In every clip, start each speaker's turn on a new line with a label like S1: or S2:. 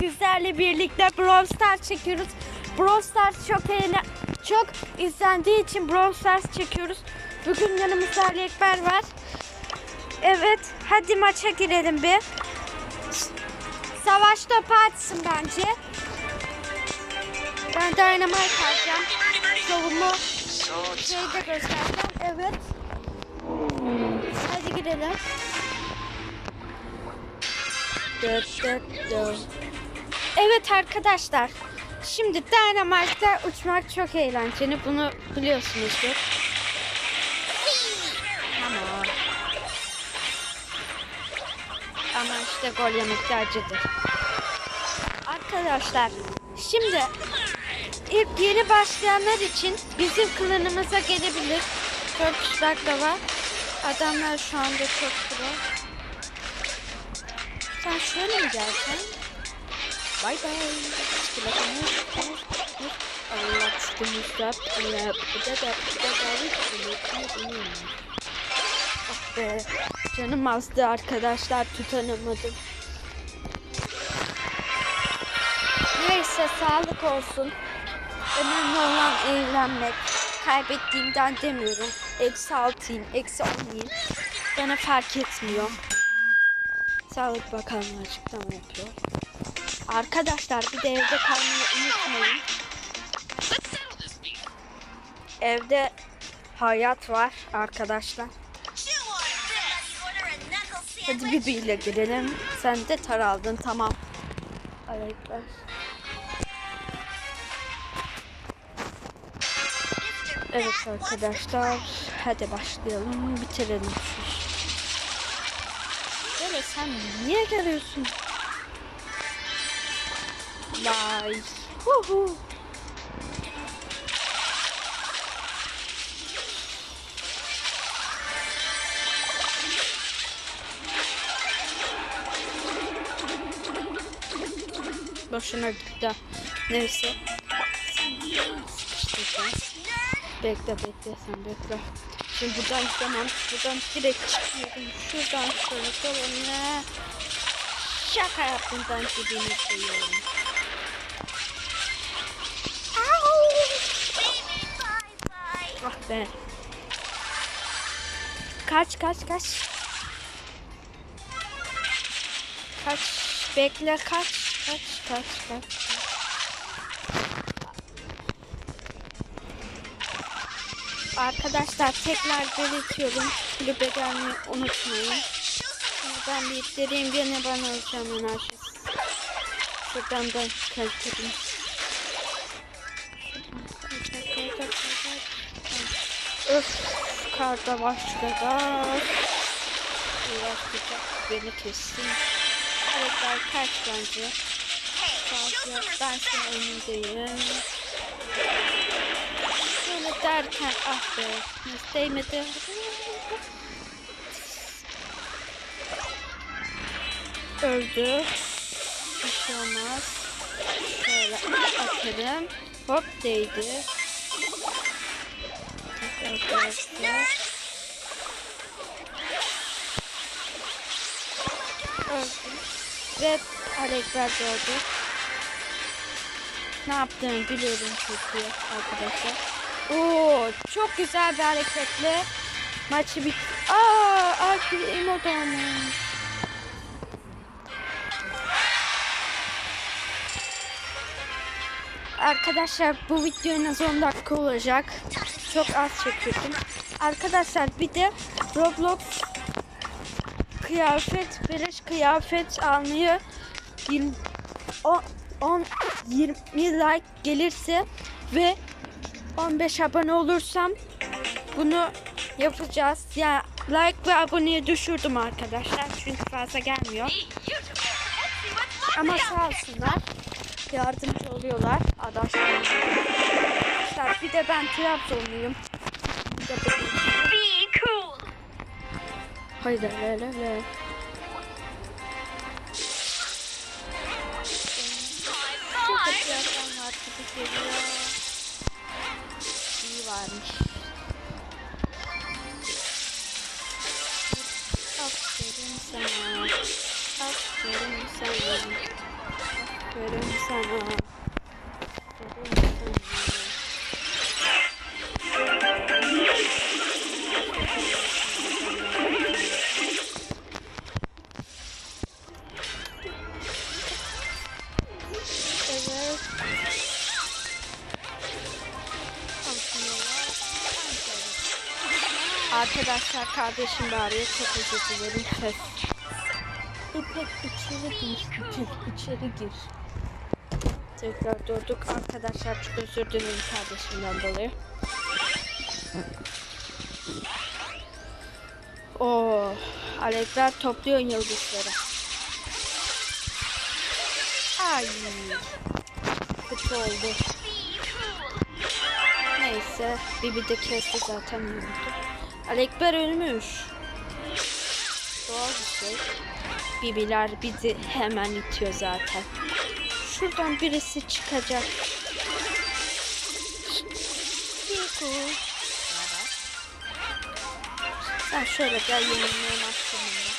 S1: sizlerle birlikte Brawl Stars çekiyoruz. Brawl Stars çok eğlen çok izlendiği için Brawl Stars çekiyoruz. Bugün yanımızda Ali Ekber var. Evet, hadi maça girelim bir. Savaş topu atsın bence. Ben Dynamite alacağım. Savunma şeyi de göstereceğim. Evet. Hadi girelim. Dıt dıt dıt. Evet arkadaşlar. Şimdi Dynamite'da uçmak çok eğlenceli. Bunu biliyorsunuzdur. Tamam. Ama işte gol yemek acıdır. Arkadaşlar şimdi ilk yeni başlayanlar için bizim klanımıza gelebilir. Çok kişiler de var. Adamlar şu anda çok pro. Sen şöyle mi geleceksin? Bay bay. Allah üstümüzde. Allah bu da bu da da Ah be. Canım azdı arkadaşlar tutanamadım. Neyse sağlık olsun. Önemli olan eğlenmek. Kaybettiğimden demiyorum. Eksi altıyım, eksi onayım. Bana fark etmiyor. Sağlık Bakanlığı açıklama yapıyor. Arkadaşlar bir de evde kalmayı unutmayın. Evde hayat var arkadaşlar. Hadi Bibi ile girelim. Sen de tar aldın tamam. Alekber. Evet arkadaşlar. Hadi başlayalım. Bitirelim. Böyle sen niye geliyorsun? Vay. Huhu. Boşuna gitti. Neyse. Bekle bekle sen bekle. Şimdi buradan gidemem. Buradan direkt çıkıyorum. Şuradan şöyle. Şaka yaptım ben dibini koyuyorum. Be. Kaç kaç kaç. Kaç. Bekle kaç. Kaç kaç kaç. Arkadaşlar tekrar belirtiyorum. Kulübe gelmeyi unutmayın. Ben bir ittireyim gene bana öleceğim enerjisi. Şuradan da kaliteli. Öf karda başladı. Uğraşacak beni kessin. Karakter kaç bence. Fazla ben senin önündeyim. Şöyle derken ah be değmedi. Öldü. Bir şey olmaz. Şöyle atarım. Hop değdi. Öldü. Ve Alekber öldü. Ne yaptığımı biliyorum iyi arkadaşlar. Oo, çok güzel bir hareketle maçı bit. Aa, Akil Emo'danmış. Arkadaşlar bu video en az 10 dakika olacak. Çok az çekiyordum. Arkadaşlar bir de Roblox kıyafet, beleş kıyafet almayı 20, 10, 10 20 like gelirse ve 15 abone olursam bunu yapacağız. Ya like ve aboneye düşürdüm arkadaşlar. Çünkü fazla gelmiyor. Ama sağ olsunlar. Yardımcı oluyorlar. Adaşlar. Arkadaşlar bir de ben Trabzonluyum.
S2: Be cool.
S1: Haydi le le le. Çok kötü var gibi geliyor. Varmış. Sana. Arkadaşlar kardeşim bağırıyor. Çok özür dilerim. Ses. İpek içeri gir. İpek içeri gir. Tekrar durduk. Arkadaşlar çok özür dilerim kardeşimden dolayı. Oo, Alekler topluyor yıldızları. Ay. Kötü oldu. Neyse. Bibi de kesti zaten yumurtu. Alekber ölmüş. Doğal bir şey. Bibiler bizi hemen itiyor zaten. Şuradan birisi çıkacak. Yuhu. Sen şöyle gel yenilmeye mahkumunda.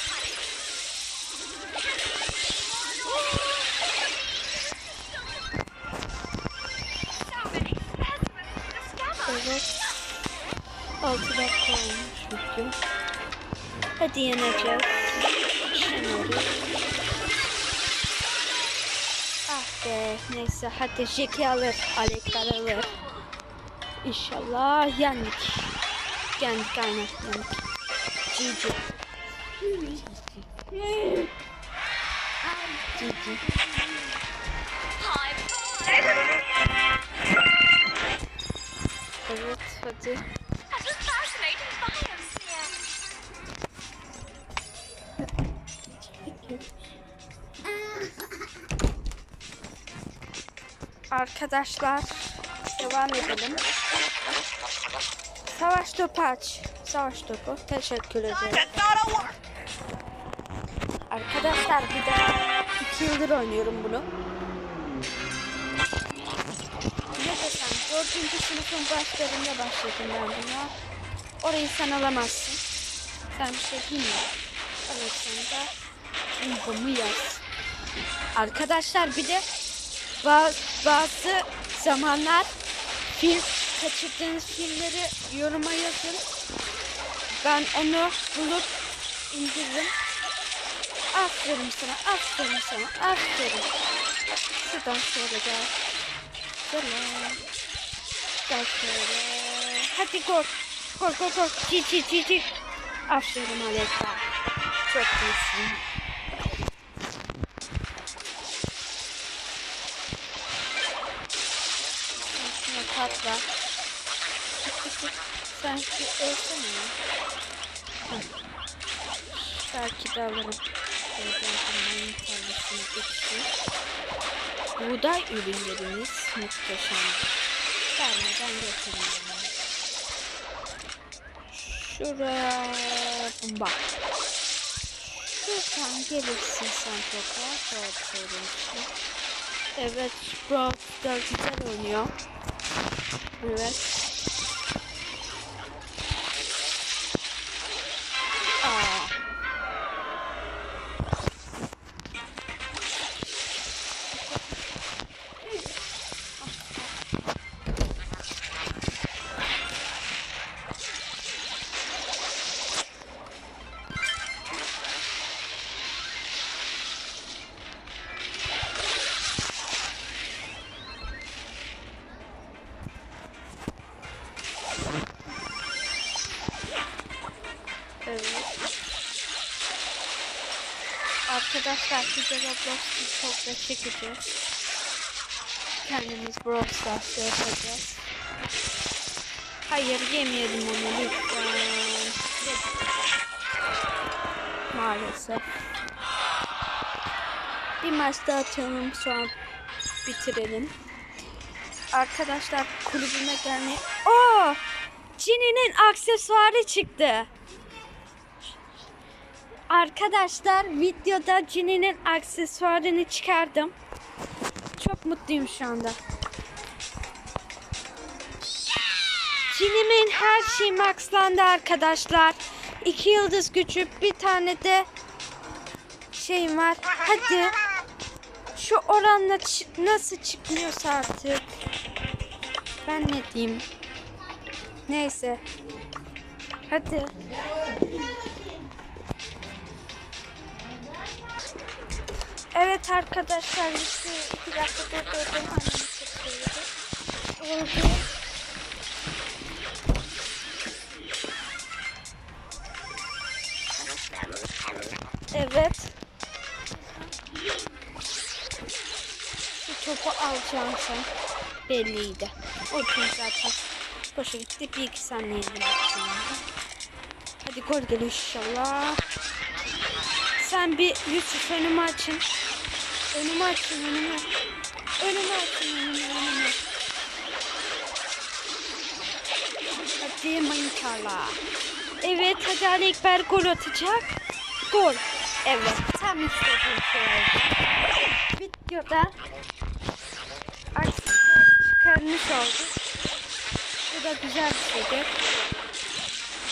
S1: Evet. 6 dakika olmuş video. Hadi yeneceğiz. Neyse hadi Jeki alır. Alekler alır. İnşallah yendik. Yendik aynen yendik. GG. GG. Evet hadi. Arkadaşlar devam edelim. Savaş topu aç. Savaş topu. Teşekkür ederim. Arkadaşlar bir de iki yıldır oynuyorum bunu. Ne desem sınıfın başlarında başladım ben buna. Orayı sen alamazsın. Sen bir şey bilmiyorsun. Alırsan da infomı yaz. Arkadaşlar bir de bazı, bazı zamanlar film kaçırdığınız filmleri yoruma yazın. Ben onu bulup indiririm. Aferin sana, aferin sana, aferin. Şuradan şöyle gel. Gel. Gel şöyle. Hadi gol. Gol gol gol. Ci ci ci ci. Aferin Aleka. Çok iyisin. Patla. Ölsene ya. Heh. Belki de alırım. Buğday ürünlerimiz muhteşem. Vermeden götürüyorum. Şuraya bak. Şuradan gelirsin sen söylüyorsun. Evet, Brawl güzel oynuyor. Evet. Aa. Arkadaşlar biz de Roblox TikTok'ta çekeceğiz. Kendimiz Brawl Stars'ta yapacağız. Hayır yemeyelim onu lütfen. Maalesef. Bir maç daha atalım sonra bitirelim. Arkadaşlar kulübüme gelmeyi... Oo! Cini'nin aksesuarı çıktı. Arkadaşlar videoda Cini'nin aksesuarını çıkardım. Çok mutluyum şu anda. Cini'min her şeyi maxlandı arkadaşlar. İki yıldız gücü bir tane de şeyim var. Hadi. şu oranla nasıl çıkmıyorsa artık. Ben ne diyeyim? Neyse. Hadi. Evet arkadaşlar işte iki dakika durdurdum annemi çekiyordu. Oldu. Evet. Bu topu alacağım sen. Belliydi. O gün zaten boşa gitti. Bir iki saniye. Hadi gol geliyor inşallah. Sen bir Yusuf önümü açın. Önümü açın önümü. Önümü açın önümü önümü. Hadi mantarla. Evet hadi Ali Ekber gol atacak. Gol. Evet tam istediğim şey oldu. Videoda aksiyonu çıkarmış olduk. Bu da güzel bir şeydir.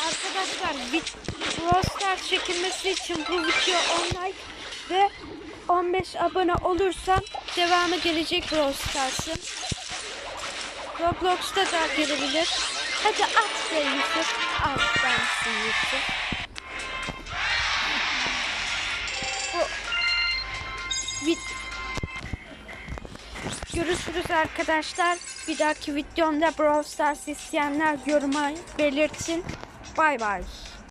S1: Arkadaşlar vid- Brawl çekilmesi için bu video 10 like ve 15 abone olursam devamı gelecek Brawl. Roblox'ta da gelebilir. Hadi at be Yusuf. Aslansın Yusuf. Bu vid- Görüşürüz arkadaşlar. Bir dahaki videomda Brawl Stars isteyenler yoruma belirtin. Bay bay.